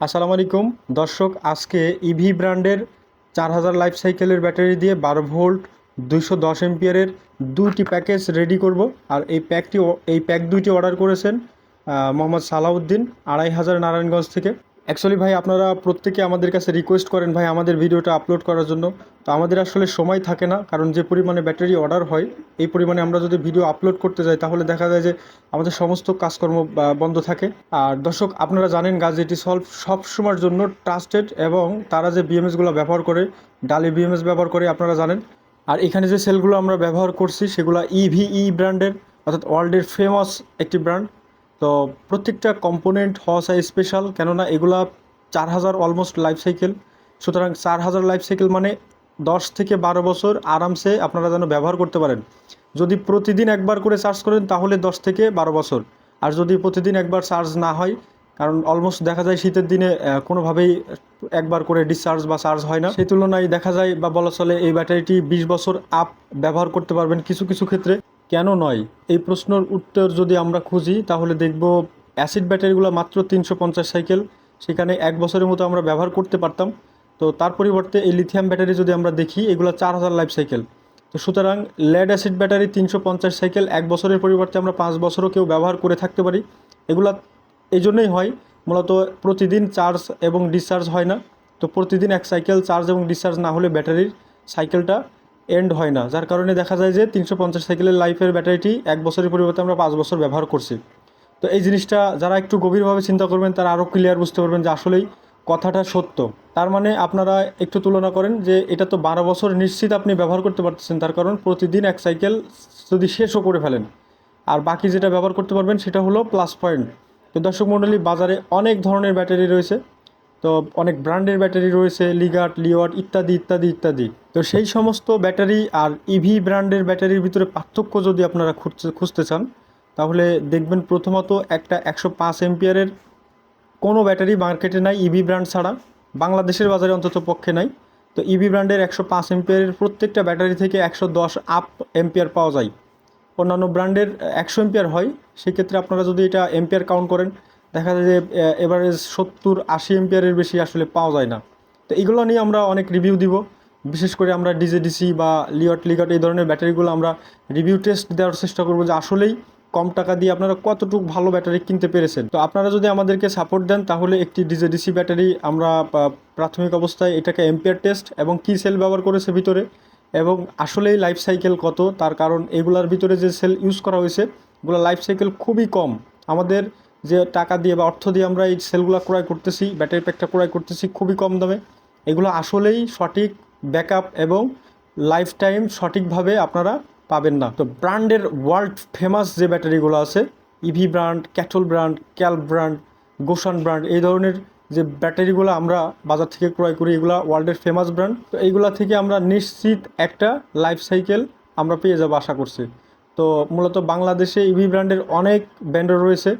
আসসালামু আলাইকুম। দর্শক, আজকে ইভি ব্র্যান্ডের চার হাজার লাইফ সাইকেলের ব্যাটারি দিয়ে বারো ভোল্ট, দুইশো দশ এমপিয়ারের দুইটি প্যাকেজ রেডি করব। আর এই প্যাকটি এই প্যাক দুইটি অর্ডার করেছেন মোহাম্মদ সালাউদ্দিন, আড়াই হাজার নারায়ণগঞ্জ থেকে। অ্যাকচুয়ালি ভাই, আপনারা প্রত্যেকে আমাদের কাছে রিকোয়েস্ট করেন ভাই আমাদের ভিডিওটা আপলোড করার জন্য। তো আমাদের আসলে সময় থাকে না, কারণ যে পরিমাণে ব্যাটারি অর্ডার হয়, এই পরিমাণে আমরা যদি ভিডিও আপলোড করতে যাই, তাহলে দেখা যায় যে আমাদের সমস্ত কাজকর্ম বন্ধ থাকে। আর দর্শক, আপনারা জানেন গাছ গাজেটি সলভ সব সময়ের জন্য ট্রাস্টেড এবং তারা যে বিএমএসগুলো ব্যবহার করে, ডালি বিএমএস ব্যবহার করে, আপনারা জানেন। আর এখানে যে সেলগুলো আমরা ব্যবহার করছি, সেগুলো ইভিই ব্র্যান্ডের অর্থাৎ ওয়ার্ল্ডের ফেমাস একটি ব্র্যান্ড তো প্রত্যেকটা কম্পোনেন্ট চাই স্পেশাল কেননা এগুলা চার হাজার অলমোস্ট লাইফ সাইকেল সুতরাং চার হাজার লাইফ সাইকেল মানে দশ থেকে বারো বছর আরামসে আপনারা যেন ব্যবহার করতে পারেন। যদি প্রতিদিন একবার করে চার্জ করেন, তাহলে দশ থেকে বারো বছর। আর যদি প্রতিদিন একবার চার্জ না হয়, কারণ অলমোস্ট দেখা যায় শীতের দিনে কোনোভাবেই একবার করে ডিসচার্জ বা চার্জ হয় না। সেই তুলনায় দেখা যায় বা বলা চলে এই ব্যাটারিটি বিশ বছর আপ ব্যবহার করতে পারবেন কিছু কিছু ক্ষেত্রে। কেন নয়? এই প্রশ্নের উত্তর যদি আমরা খুঁজি, তাহলে দেখব অ্যাসিড ব্যাটারিগুলো মাত্র তিনশো পঞ্চাশ সাইকেল। সেখানে এক বছরের মতো আমরা ব্যবহার করতে পারতাম। তো তার পরিবর্তে এই লিথিয়াম ব্যাটারি যদি আমরা দেখি, এগুলো চার হাজার লাইফ সাইকেল। তো সুতরাং লেড অ্যাসিড ব্যাটারি তিনশো পঞ্চাশ সাইকেল, এক বছরের পরিবর্তে আমরা পাঁচ বছরও কেউ ব্যবহার করে থাকতে পারি। এগুলা এই জন্যই হয়, মূলত প্রতিদিন চার্জ এবং ডিসচার্জ হয় না। তো প্রতিদিন এক সাইকেল চার্জ এবং ডিসচার্জ না হলে ব্যাটারির সাইকেলটা এন্ড হয় না, যার কারণে দেখা যায় যে তিনশো পঞ্চাশ সাইকেলের লাইফের ব্যাটারিটি এক বছরের পরিবর্তে আমরা পাঁচ বছর ব্যবহার করছি। তো এই জিনিসটা যারা একটু গভীরভাবে চিন্তা করবেন, তারা আরও ক্লিয়ার বুঝতে পারবেন যে আসলেই কথাটা সত্য। তার মানে আপনারা একটু তুলনা করেন যে এটা তো বারো বছর নিশ্চিত আপনি ব্যবহার করতে পারতেছেন, তার কারণ প্রতিদিন এক সাইকেল যদি শেষও করে ফেলেন, আর বাকি যেটা ব্যবহার করতে পারবেন সেটা হলো প্লাস পয়েন্ট তো দর্শক মণ্ডলী বাজারে অনেক ধরনের ব্যাটারি রয়েছে। তো অনেক ব্র্যান্ডের ব্যাটারি রয়েছে লিগাট লিওয়াট ইত্যাদি ইত্যাদি ইত্যাদি। তো সেই সমস্ত ব্যাটারি আর ইভি ব্র্যান্ডের ব্যাটারির ভিতরে পার্থক্য যদি আপনারা খুঁজতে খুঁজতে চান, তাহলে দেখবেন প্রথমত একটা একশো পাঁচ এমপিয়ারের কোনো ব্যাটারি মার্কেটে নাই ইভি ব্র্যান্ড ছাড়া, বাংলাদেশের বাজারে অন্তত পক্ষে নাই। তো ইভি ব্র্যান্ডের একশো পাঁচ এমপিয়ারের প্রত্যেকটা ব্যাটারি থেকে একশো দশ আপ এমপিয়ার পাওয়া যায়। অন্যান্য ব্র্যান্ডের একশো এমপিয়ার হয়, সেক্ষেত্রে আপনারা যদি এটা এমপিয়ার কাউন্ট করেন, দেখা যায় যে এভারেজ সত্তর আশি এমপিয়ারের বেশি আসলে পাওয়া যায় না। তো এগুলো নিয়ে আমরা অনেক রিভিউ দিব। বিশেষ করে আমরা ডিজেডিসি বা লিওট লিগট এই ধরনের ব্যাটারিগুলো আমরা রিভিউ টেস্ট দেওয়ার চেষ্টা করব যে আসলেই কম টাকা দিয়ে আপনারা কতটুকু ভালো ব্যাটারি কিনতে পেরেছেন। তো আপনারা যদি আমাদেরকে সাপোর্ট দেন, তাহলে একটি ডিজেডিসি ব্যাটারি আমরা প্রাথমিক অবস্থায় এটাকে এম্পিয়ার টেস্ট এবং কি সেল ব্যবহার করেছে ভিতরে এবং আসলেই লাইফ সাইকেল কত, তার কারণ এগুলার ভিতরে যে সেল ইউজ করা হয়েছে এগুলো লাইফ সাইকেল খুবই কম। আমাদের যে টাকা দিয়ে বা অর্থ দিয়ে আমরা এই সেলগুলো ক্রয় করতেছি, ব্যাটারি প্যাকটা ক্রয় করতেছি খুবই কম দামে। এগুলো আসলেই সঠিক ব্যাকআপ এবং লাইফ টাইম সঠিকভাবে আপনারা পাবেন না। তো ব্র্যান্ডের ওয়ার্ল্ড ফেমাস যে ব্যাটারিগুলো আছে ইভি ব্র্যান্ড, ক্যাটল ব্র্যান্ড, ক্যাল ব্র্যান্ড গোসান ব্র্যান্ড, এই ধরনের যে ব্যাটারিগুলো আমরা বাজার থেকে ক্রয় করি, এগুলো ওয়ার্ল্ডের ফেমাস ব্র্যান্ড। তো এইগুলা থেকে আমরা নিশ্চিত একটা লাইফ সাইকেল আমরা পেয়ে যাব আশা করছি। তো মূলত বাংলাদেশে ইভি ব্র্যান্ডের অনেক ব্র্যান্ডও রয়েছে,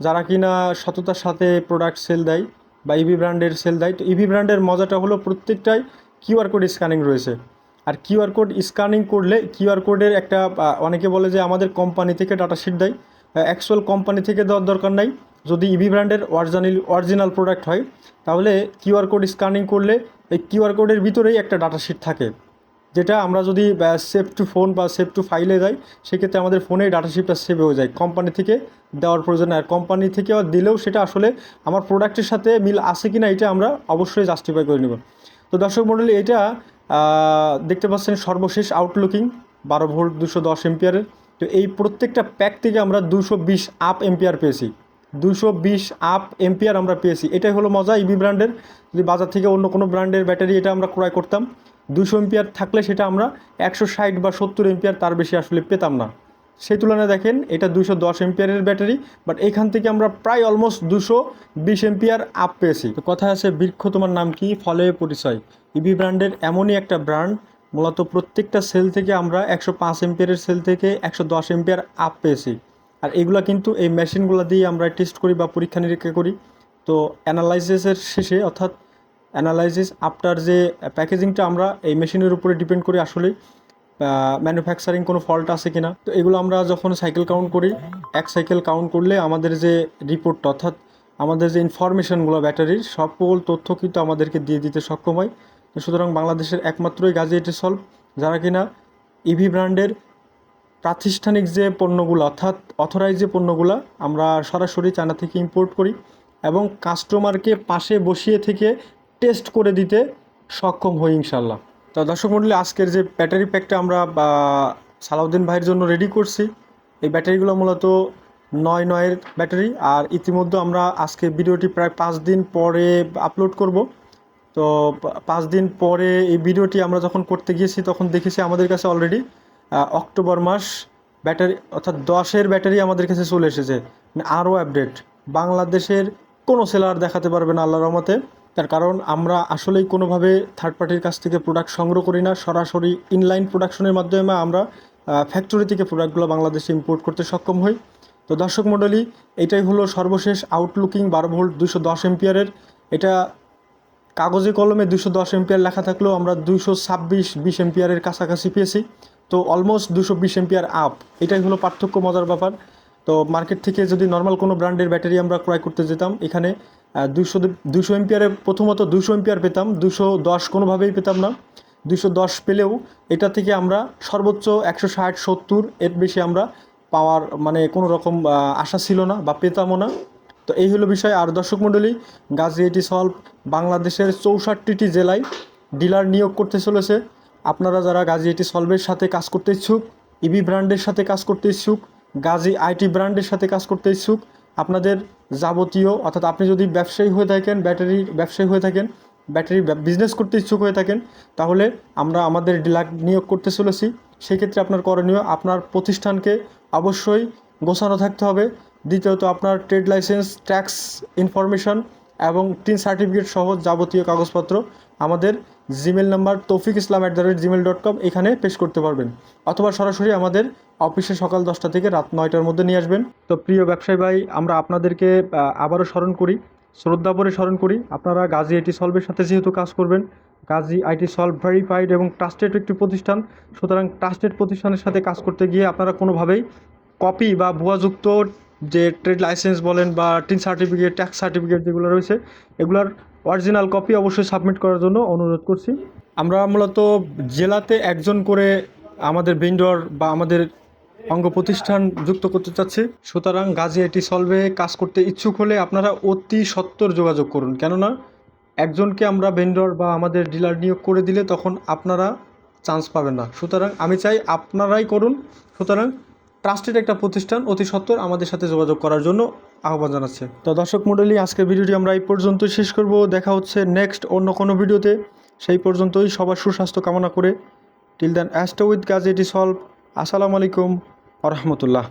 যারা কিনা সততার সাথে প্রোডাক্ট সেল দেয় বা ইভি ব্র্যান্ডের সেল দেয়। তো ইভি ব্র্যান্ডের মজাটা হলো প্রত্যেকটাই কিউআর কোড স্ক্যানিং রয়েছে। আর কিউআর কোড স্ক্যানিং করলে কিউআর কোডের একটা অনেকে বলে যে আমাদের কোম্পানি থেকে ডাটা শিট দেয়। অ্যাকচুয়াল কোম্পানি থেকে দেওয়ার দরকার নাই। যদি ইভি ব্র্যান্ডের অরিজিনাল অরিজিনাল প্রোডাক্ট হয়, তাহলে কিউআর কোড স্ক্যানিং করলে এই কিউআর কোডের ভিতরেই একটা ডাটা শিট থাকে। যেটা আমরা যদি সেভ টু ফোন বা সেভ টু ফাইলে যাই, সেক্ষেত্রে আমাদের ফোনে ডাটা শিপটা সেভ হয়ে যায়। কোম্পানি থেকে দেওয়ার প্রয়োজন। আর কোম্পানি থেকে দিলেও সেটা আসলে আমার প্রোডাক্টের সাথে মিল আছে কি না এটা আমরা অবশ্যই জাস্টিফাই করে নেব। তো দর্শক মণ্ডলী এটা দেখতে পাচ্ছেন সর্বশেষ আউটলুকিং বারো ভোল্ট দুশো দশ এম্পিয়ারের তো এই প্রত্যেকটা প্যাক থেকে আমরা দুশো বিশ আপ এম্পিয়ার পেয়েছি। দুশো বিশ আপ এম্পিয়ার আমরা পেয়েছি। এটাই হলো মজা ইবি ব্র্যান্ডের যদি বাজার থেকে অন্য কোনো ব্র্যান্ডের ব্যাটারি এটা আমরা ক্রয় করতাম, দুশো এম্পিয়ার থাকলে সেটা আমরা একশো ষাট বা সত্তর এম্পিয়ার তার বেশি আসলে পেতাম না। সেই তুলনায় দেখেন, এটা দুশো দশ এম্পিয়ারের ব্যাটারি বাট এখান থেকে আমরা প্রায় অলমোস্ট দুশো বিশ এম্পিয়ার আপ পেয়েছি। তো কথা আছে বৃক্ষ, তোমার নাম কি? ফলে পরিচয়। ইবি ব্র্যান্ডের এমনই একটা ব্র্যান্ড, মূলত প্রত্যেকটা সেল থেকে আমরা একশো পাঁচ এম্পিয়ারের সেল থেকে একশো দশ এম্পিয়ার আপ পেয়েছি। আর এগুলা কিন্তু এই মেশিনগুলো দিয়ে আমরা টেস্ট করি বা পরীক্ষা নিরীক্ষা করি। তো অ্যানালাইসিসের শেষে, অর্থাৎ অ্যানালাইসিস আফটার যে প্যাকেজিংটা আমরা এই মেশিনের উপরে ডিপেন্ড করি আসলে ম্যানুফ্যাকচারিং কোনো ফল্ট আছে কি না তো এগুলো আমরা যখন সাইকেল কাউন্ট করি, এক সাইকেল কাউন্ট করলে আমাদের যে রিপোর্টটা অর্থাৎ আমাদের যে ইনফরমেশনগুলো ব্যাটারির সকল তথ্য কিন্তু আমাদেরকে দিয়ে দিতে সক্ষম হয়। তো সুতরাং বাংলাদেশের একমাত্রই গাজী এটি সলভ যারা কিনা ইভি ব্র্যান্ডের প্রাতিষ্ঠানিক যে পণ্যগুলো, অর্থাৎ অথরাইজ যে পণ্যগুলো আমরা সরাসরি চায়না থেকে ইম্পোর্ট করি এবং কাস্টমারকে পাশে বসিয়ে থেকে টেস্ট করে দিতে সক্ষম হই ইনশাল্লাহ তো দর্শক মন্ডলী, আজকের যে ব্যাটারি প্যাকটা আমরা সালাউদ্দিন ভাইয়ের জন্য রেডি করছি, এই ব্যাটারিগুলো মূলত নয় নয়ের ব্যাটারি আর ইতিমধ্যে আমরা আজকে ভিডিওটি প্রায় পাঁচ দিন পরে আপলোড করব। তো, পাঁচ দিন পরে এই ভিডিওটি আমরা যখন করতে গিয়েছি, তখন দেখেছি আমাদের কাছে অলরেডি অক্টোবর মাস ব্যাটারি অর্থাৎ দশের ব্যাটারি আমাদের কাছে চলে এসেছে। মানে আরও আপডেট বাংলাদেশের কোনো সেলার দেখাতে পারবে না আল্লাহ রহমতে। তার কারণ আমরা আসলেই কোনোভাবে থার্ড পার্টির কাছ থেকে প্রোডাক্ট সংগ্রহ করি না। সরাসরি ইনলাইন প্রোডাকশনের মাধ্যমে আমরা ফ্যাক্টরি থেকে প্রোডাক্টগুলো বাংলাদেশে ইম্পোর্ট করতে সক্ষম হই। তো দর্শক মণ্ডলী, এটাই হলো সর্বশেষ আউটলুকিং বারো ভোল্ট দুশো দশ এম্পিয়ারের এটা কাগজে কলমে দুশো দশ এম্পিয়ার লেখা থাকলেও আমরা দুশো ছাব্বিশ বিশ এম্পিয়ারের কাছাকাছি পেয়েছি। তো অলমোস্ট দুশো বিশ এম্পিয়ার আপ এটাই হলো পার্থক্য মজার ব্যাপার। তো মার্কেট থেকে যদি নর্মাল কোনো ব্র্যান্ডের ব্যাটারি আমরা ক্রয় করতে যেতাম, এখানে দুশো দুশো এম্পিয়ারে প্রথমত দুশো এম্পিয়ার পেতাম দুশো দশ কোনোভাবেই পেতাম না। দুশো দশ পেলেও এটা থেকে আমরা সর্বোচ্চ একশো ষাট, সত্তর এর বেশি আমরা পাওয়ার মানে কোনো রকম আশা ছিল না বা পেতামও না। তো এই হলো বিষয়। আর দর্শক মণ্ডলী, গাজী এটি সলভ বাংলাদেশের চৌষট্টিটি জেলায় ডিলার নিয়োগ করতে চলেছে। আপনারা যারা গাজী এটি সলভের সাথে কাজ করতে ইচ্ছুক, ইবি ব্র্যান্ডের সাথে কাজ করতে ইচ্ছুক, গাজী আইটি ব্র্যান্ডের সাথে কাজ করতে ইচ্ছুক আপনাদের যাবতীয়, অর্থাৎ আপনি যদি ব্যবসায়ী হয়ে থাকেন, ব্যাটারি ব্যবসায়ী হয়ে থাকেন, ব্যাটারি বিজনেস করতে ইচ্ছুক হয়ে থাকেন, তাহলে আমরা আমাদের ডিলার নিয়োগ করতে চলেছি। সেক্ষেত্রে আপনার করণীয়, আপনার প্রতিষ্ঠানকে অবশ্যই গোছানো থাকতে হবে। দ্বিতীয়ত, আপনার ট্রেড লাইসেন্স ট্যাক্স ইনফরমেশন এবং টিন সার্টিফিকেট সহ যাবতীয় কাগজপত্র। আমাদের Gmail number Taufiq Islam at the rate Gmail dot com এখানে পেশ করতে পারবেন। অথবা সরাসরি আমাদের অফিসে সকাল দশটা থেকে রাত নয়টার মধ্যে নিয়ে আসবেন। তো প্রিয় ব্যবসায়ী ভাই, আমরা আপনাদেরকে আবারও স্মরণ করি, শ্রদ্ধা করে স্মরণ করি, আপনারা গাজী আইটি সলভের সাথে যেহেতু কাজ করবেন, গাজী আইটি সলভ ভেরিফাইড এবং ট্রাস্টেড একটি প্রতিষ্ঠান, সুতরাং ট্রাস্টেড প্রতিষ্ঠানের সাথে কাজ করতে গিয়ে আপনারা কোনোভাবেই কপি বা ভুয়াযুক্ত যে ট্রেড লাইসেন্স বলেন বা টিন সার্টিফিকেট, ট্যাক্স সার্টিফিকেট যেগুলো রয়েছে, এগুলোর অরিজিনাল কপি অবশ্যই সাবমিট করার জন্য অনুরোধ করছি। আমরা মূলত জেলাতে একজন করে আমাদের ভেন্ডর বা আমাদের অঙ্গ প্রতিষ্ঠান যুক্ত করতে চাচ্ছি। সুতরাং গাজী এটি সলভে কাজ করতে ইচ্ছুক হলে আপনারা অতি সত্বর যোগাযোগ করুন। কেননা একজনকে আমরা ভেন্ডর বা আমাদের ডিলার নিয়োগ করে দিলে তখন আপনারা চান্স পাবেন না। সুতরাং আমি চাই আপনারাই করুন। সুতরাং ট্রাস্টেড একটা প্রতিষ্ঠান অতি সত্বর আমাদের সাথে যোগাযোগ করার জন্য আহ্বান জানাচ্ছে। তো দর্শক মণ্ডলী, আজকের ভিডিওটি আমরা এই পর্যন্ত শেষ করব। দেখা হচ্ছে নেক্সট অন্য কোনো ভিডিওতে। সেই পর্যন্তই সবার সুস্বাস্থ্য কামনা করে। টিল দেন অ্যাস্টো উইথ গাজেটি সলভ আসসালামু আলাইকুম আ রহমতুল্লাহ।